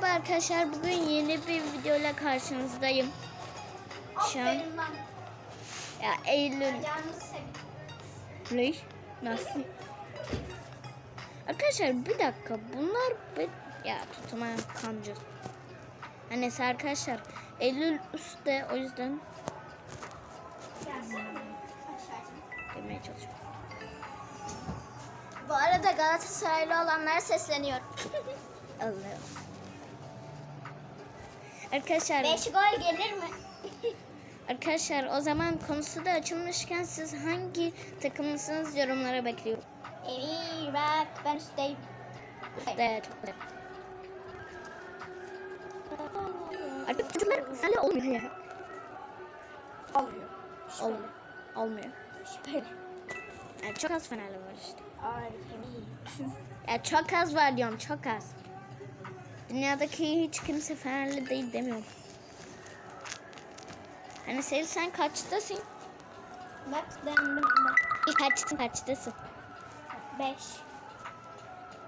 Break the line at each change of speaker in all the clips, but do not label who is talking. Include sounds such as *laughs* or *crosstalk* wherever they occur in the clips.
Merhaba arkadaşlar. Bugün yeni bir videoyla karşınızdayım. Şu an ya Eylül ne? Nasıl? Arkadaşlar bir dakika. Bunlar bir... ya tutamayan kamcı. Hani arkadaşlar Eylül üstte o yüzden demeye çalışıyorum.
Bu arada Galatasaraylı olanlara sesleniyorum. *laughs*
Allah'ım. Arkadaşlar
5 gol gelir mi?
arkadaşlar o zaman konusu da açılmışken siz hangi takımlısınız yorumlara bekliyorum.
Emir bak ben üstteyim.
Evet. Artık çocuklar hala olmuyor ya.
Alıyor.
Olmuyor. Olmuyor.
Şüpheli.
Yani çok az Fenerli var işte.
Emir.
Ya çok az var diyorum çok az. Dünyadaki hiç kimse Fenerli değil demiyorum. Hani Sevil sen kaçtasın?
Bak ben ben
İlk kaçtasın kaçtasın?
5.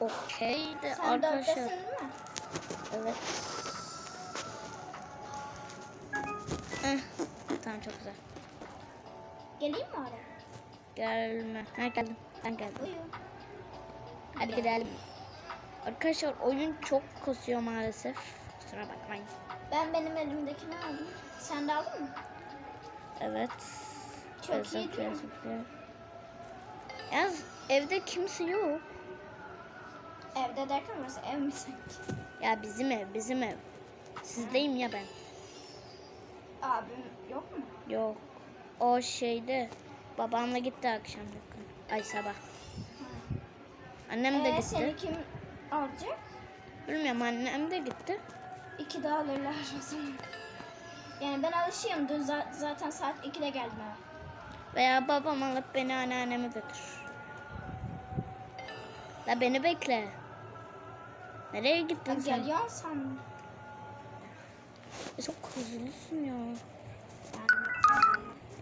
Okey de
Sen
arkadaşlar.
4'tesin değil mi?
Evet. Eh, tamam çok güzel.
Geleyim mi oraya?
Gelme. Ha geldim. Ben geldim.
Uyu.
Hadi gidelim. Arkadaşlar oyun çok kasıyor maalesef. Kusura bakmayın.
Ben benim elimdekini aldım. Sen de aldın mı?
Evet.
Çok
Yazık,
iyi değil mi?
Yalnız evde kimse yok.
Evde derken burası ev mi sanki?
Ya bizim ev, bizim ev. Sizdeyim ya ben.
Abim yok mu?
Yok. O şeyde babamla gitti akşam yakın. Ay sabah. Annem de
Ee,
gitti.
seni kim alacak?
Bilmiyorum annem de gitti.
İki de alırlar o zaman. Yani ben alışayım. Dün za- zaten saat 2'de geldim eve.
Veya babam alıp beni anneanneme götür. La beni bekle. Nereye gittin
Ben
sen?
geliyorsun sandım.
E, Çok hızlısın ya.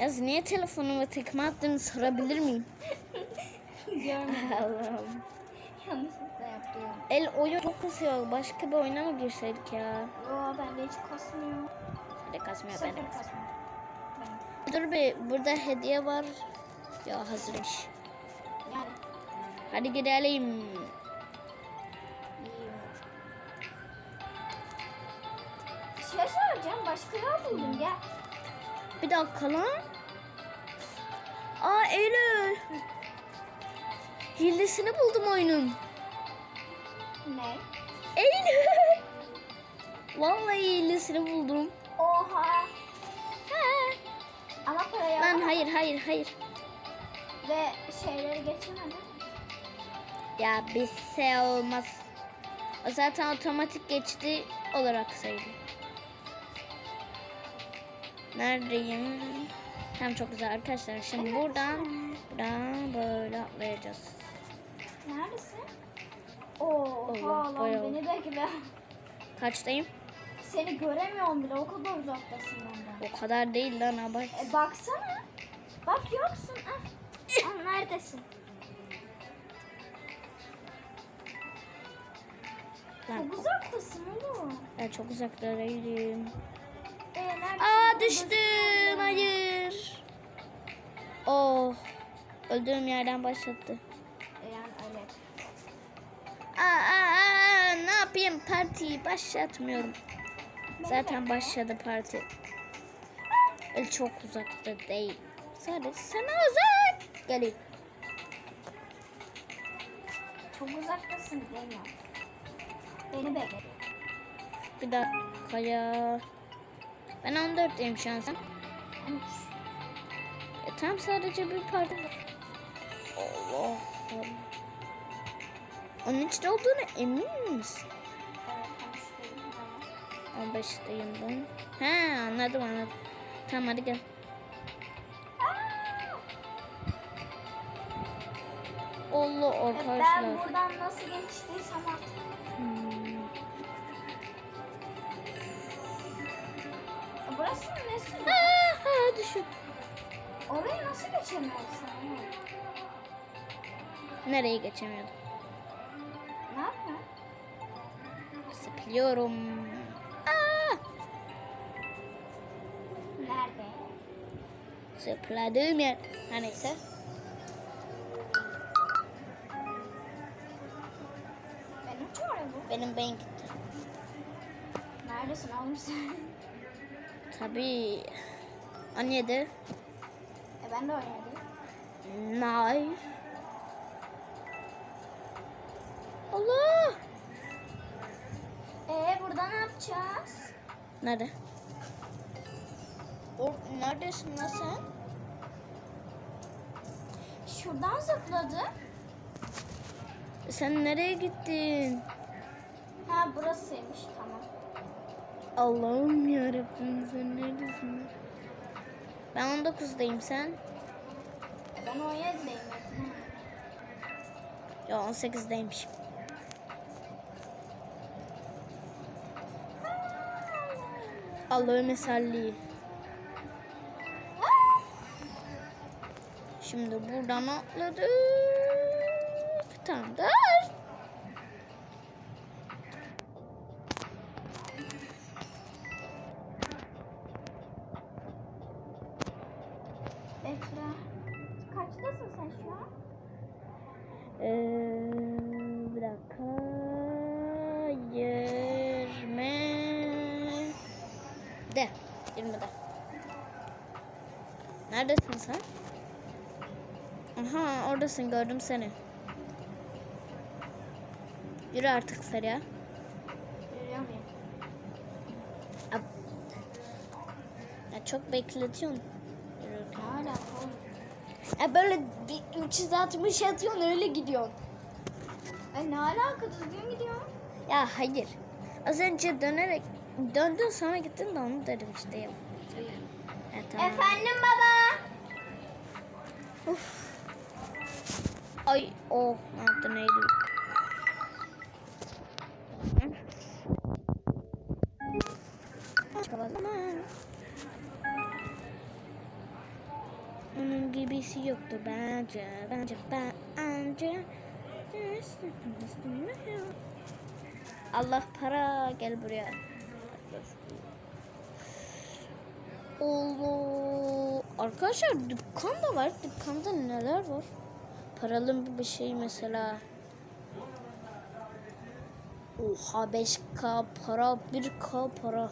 Yaz niye telefonuma tekme attığını sorabilir miyim? *laughs*
görmedim.
Allah'ım.
Yanlışlıkla yaptım.
El oyun çok kasıyor. Başka bir oyuna mı girseydik ya?
Oo bende hiç kasmıyor.
Hadi kasmıyor
Sıfır
benim.
kasmıyor. Ben.
Dur bir burada hediye var. Ya hazırmış.
Yani
Hadi gidelim.
şey söyleyeceğim. Başka yer buldum. Gel.
Bir dakika lan. Aa Eylül. Hilesini buldum oyunun.
Ne?
Eylül. Vallahi hilesini buldum.
Oha.
He.
Ama parayı alamadım.
hayır hayır hayır.
Ve şeyleri geçemedim.
Ya bir şey olmaz. O zaten otomatik geçti olarak sayılır. Neredeyim? Tam çok güzel arkadaşlar. Şimdi buradan buradan böyle atlayacağız.
Neredesin? Oha lan
bayağı.
beni bekle.
Kaçtayım?
Seni göremiyorum bile o kadar uzaktasın benden.
O kadar değil lan abart.
E baksana. Bak yoksun. Ah. Aa, neredesin?
Lan
Çok uzaktasın oğlum.
ben çok uzaklardayım.
E neredesin?
Aa düştüm. Öldüğüm yerden başlattı.
E, yani öyle.
Aa, aa, aa, ne yapayım? Partiyi başlatmıyorum. Zaten başladı parti. El çok uzakta değil. Sadece sana uzak. Gelin.
Çok uzaktasın demiyorum. Beni bekle.
Bir dakika ya. Ben 14'teyim şu an sen.
Üç.
E, tam sadece bir parti var. Allah. Onun içinde olduğunu emin misin?
Evet konuştum.
15'teyim ben. He anladım anladım. Tamam hadi gel. Allah
E,
arkadaşlar.
ben buradan nasıl geçtiysem artık.
Hmm.
E, Burası mı nesi?
Aa, ha, düşün.
Oraya nasıl geçemiyorsun?
Nereye geçemiyordum?
Ne yapıyorsun?
Aa!
Nerede?
Zıpladığım yer. Her neyse.
Benim bu.
Benim beyin gitti.
Neredesin oğlum sen?
Tabii. 17.
E ben de oynadım.
Nice. Allah.
E burada ne yapacağız?
Nerede? O, neredesin lan sen?
Şuradan zıpladı.
Sen nereye gittin?
Ha burasıymış tamam.
Allah'ım yarabbim sen neredesin? Ben 19'dayım sen.
Ben 17'deyim.
Ya 18'deymişim. Allah'ın salli. Şimdi buradan atladık. Tamam da.
Sen?
Aha oradasın gördüm seni. Yürü artık Feriha. Ya çok bekletiyorsun.
Oğlum?
Ya böyle bir 360 atıyorsun öyle gidiyorsun.
E ne alaka düzgün gidiyor.
Ya hayır. Az önce dönerek döndün sonra gittin de onu dedim işte ya. Tamam.
Efendim baba.
Uf. Ay oh ne yaptın Eylül? Aman. Onun gibisi yoktu bence, bence, bence. Allah para gel buraya. Allah. Arkadaşlar dükkan da var. Dükkanda neler var? Paralı bir şey mesela. Oha 5k para 1k para.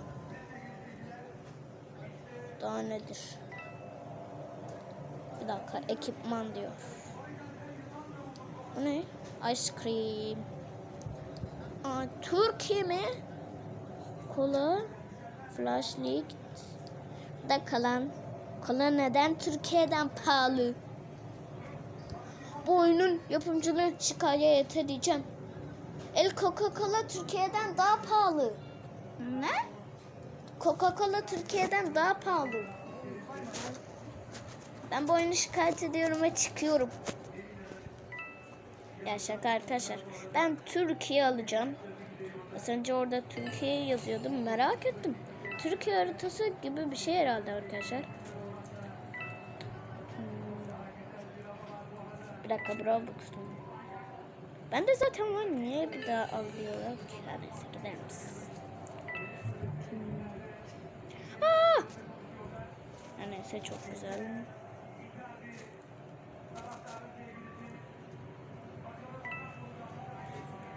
Daha nedir? Bir dakika ekipman diyor. Bu ne? Ice cream. Aa, Türkiye mi? Kola. Flashlight. Bir dakika lan. Kola neden Türkiye'den pahalı? Bu oyunun yapımcılarını şikayet edeceğim. El Coca-Cola Türkiye'den daha pahalı.
Ne?
Coca-Cola Türkiye'den daha pahalı. Ben bu oyunu şikayet ediyorum ve çıkıyorum. Ya şaka arkadaşlar. Ben Türkiye alacağım. Az önce orada Türkiye yazıyordu. Merak ettim. Türkiye haritası gibi bir şey herhalde arkadaşlar. Bir dakika bravo Ben de zaten var. Niye bir daha alıyorlar ki? Her neyse gider misin? Her neyse çok güzel.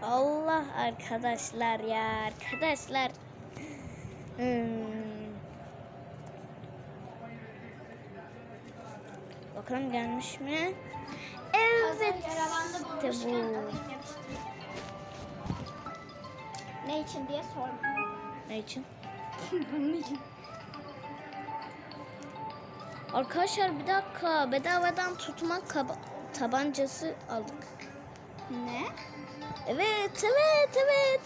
Allah arkadaşlar ya arkadaşlar. Hmm. Bakalım gelmiş mi? Evet. İşte bu.
Ne için diye sorma.
Ne için?
Bunun için.
Arkadaşlar bir dakika bedavadan tutma tabancası aldık.
Ne?
Evet, evet, evet.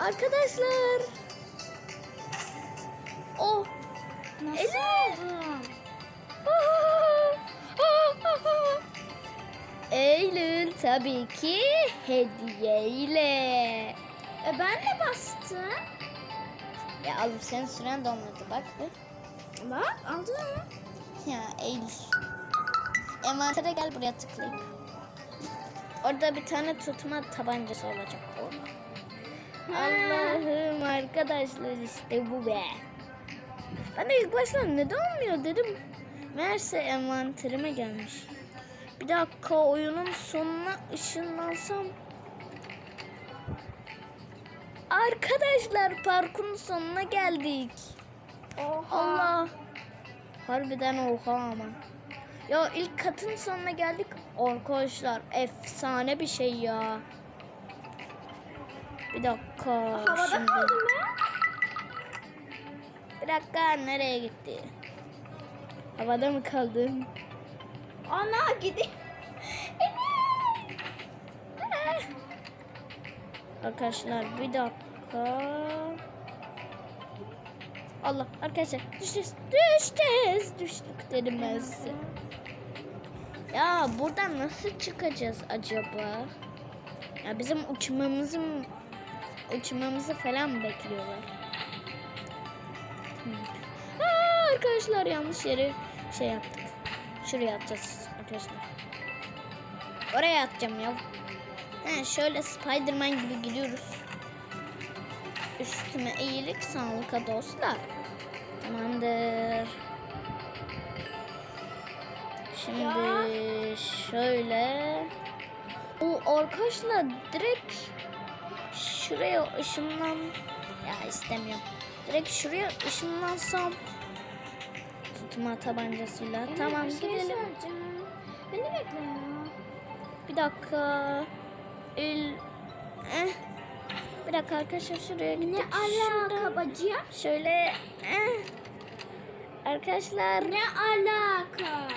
Arkadaşlar. Oh.
Nasıl
Evet.
aldın?
Tabii ki hediyeyle.
E ben de bastım.
Ya oğlum senin süren dolmadı bak bir.
Bak aldım.
Ya Eylül. Envantere gel buraya tıklayıp. Orada bir tane tutma tabancası olacak orada. Allah'ım arkadaşlar işte bu be. Ben de ilk başta neden olmuyor dedim. Meğerse envanterime gelmiş. Bir dakika oyunun sonuna ışınlansam. Arkadaşlar parkurun sonuna geldik.
Oha.
Allah. Harbiden oha ama. Ya ilk katın sonuna geldik. Arkadaşlar efsane bir şey ya. Bir dakika.
Havada
şimdi.
kaldım ya.
Bir dakika nereye gitti? Havada mı kaldın?
Ana gidiyor. *laughs*
Arkadaşlar bir dakika. Allah arkadaşlar düşeceğiz. Düşeceğiz. Düştük dedim ben size. Ya buradan nasıl çıkacağız acaba? Ya bizim uçmamızın uçmamızı falan bekliyorlar? Hmm. Aa, arkadaşlar yanlış yere şey yaptık. Şuraya atacağız arkadaşlar. Oraya atacağım ya. He, şöyle Spiderman gibi gidiyoruz. Üstüme iyilik sağlıka dostlar. Tamamdır. Şimdi şöyle. O arkadaşlar direkt şuraya ışınlan. Ya istemiyorum. Direkt şuraya ışınlansam. Tutma tabancasıyla. tamam
Bir şey
gidelim.
Beni bekle ya.
Bir dakika. El... Eh. Bir dakika arkadaşlar şuraya
Ne
gittik.
alaka
Şuradan
bacıya?
Şöyle. Eh. Arkadaşlar.
Ne alaka?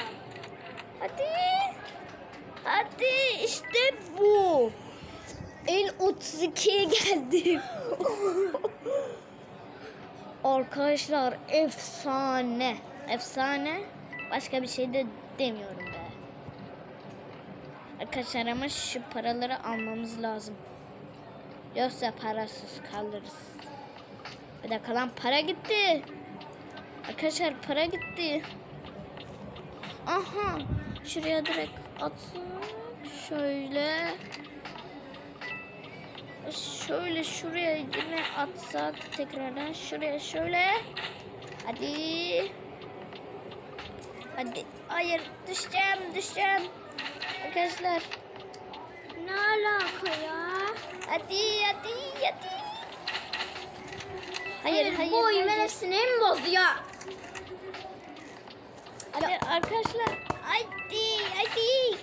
Hadi. Hadi işte bu. El 32'ye geldim. *laughs* Arkadaşlar efsane. Efsane. Başka bir şey de demiyorum be. Arkadaşlar ama şu paraları almamız lazım. Yoksa parasız kalırız. Bir dakika lan para gitti. Arkadaşlar para gitti. Aha. Şuraya direkt atsın. Şöyle. Şöyle şuraya yine atsak tekrardan şuraya şöyle. Hadi. Hadi. Hayır düşeceğim düşeceğim. Arkadaşlar.
Ne alaka ya?
Hadi hadi hadi. Hayır
Evet,
hayır.
Bu oyun
hayır.
benim sinirimi bozuyor.
Hadi arkadaşlar. Hadi hadi.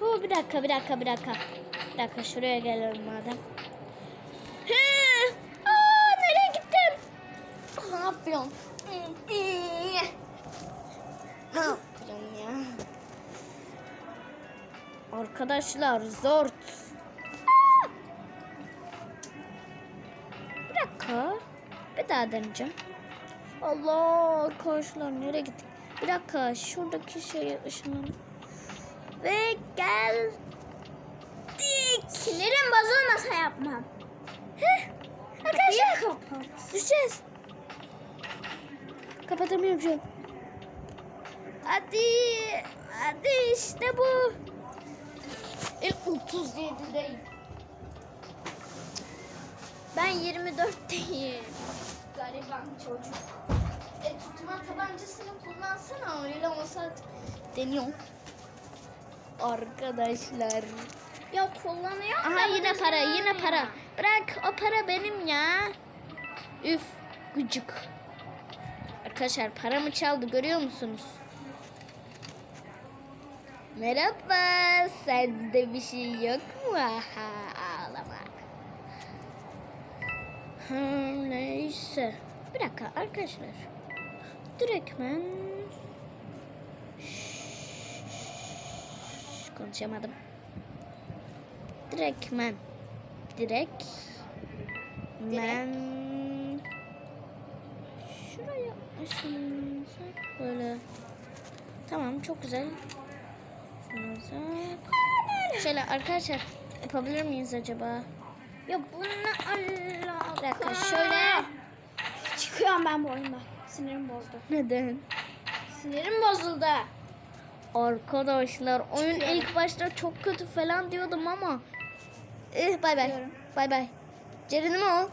Oh, bir dakika bir dakika bir dakika. Bir dakika şuraya gelelim madem. Hı! Aa, nereye gittim? Ne yapıyorsun? Ne ya? Arkadaşlar zor. Bir dakika. Bir daha deneyeceğim. Allah arkadaşlar nereye gittik? Bir dakika şuradaki şeye ışınlanın. Ve geldik.
Sinirim bozulmasa yapmam.
Heh, arkadaşlar
kapat.
düşeceğiz. Kapatamıyorum şu an. Hadi. Hadi işte bu. E, 37'deyim.
Ben 24'teyim.
Gariban çocuk. E tutma tabancasını kullansana öyle olsa deniyorum. Arkadaşlar.
Ya kullanıyor.
Aha yine para yine para. Bırak o para benim ya. Üf gıcık. Arkadaşlar paramı çaldı görüyor musunuz? Merhaba sende bir şey yok mu? Aha ağlamak. Ha, neyse. Bir dakika arkadaşlar. Direktmen Şşş, konuşamadım. Direktmen. Direkt. Men. Şuraya ışınlansak böyle. Tamam çok güzel. Işınlansak. Şöyle arkadaşlar yapabilir miyiz acaba?
Ya bu ne alaka?
Bir dakika şöyle.
Çıkıyorum ben bu oyundan. Sinirim bozdu.
Neden?
Sinirim bozuldu.
Arkadaşlar oyun
Çıkıyorum.
ilk başta çok kötü falan diyordum ama. Eh bay bay. Bay bay. Ceren'im o.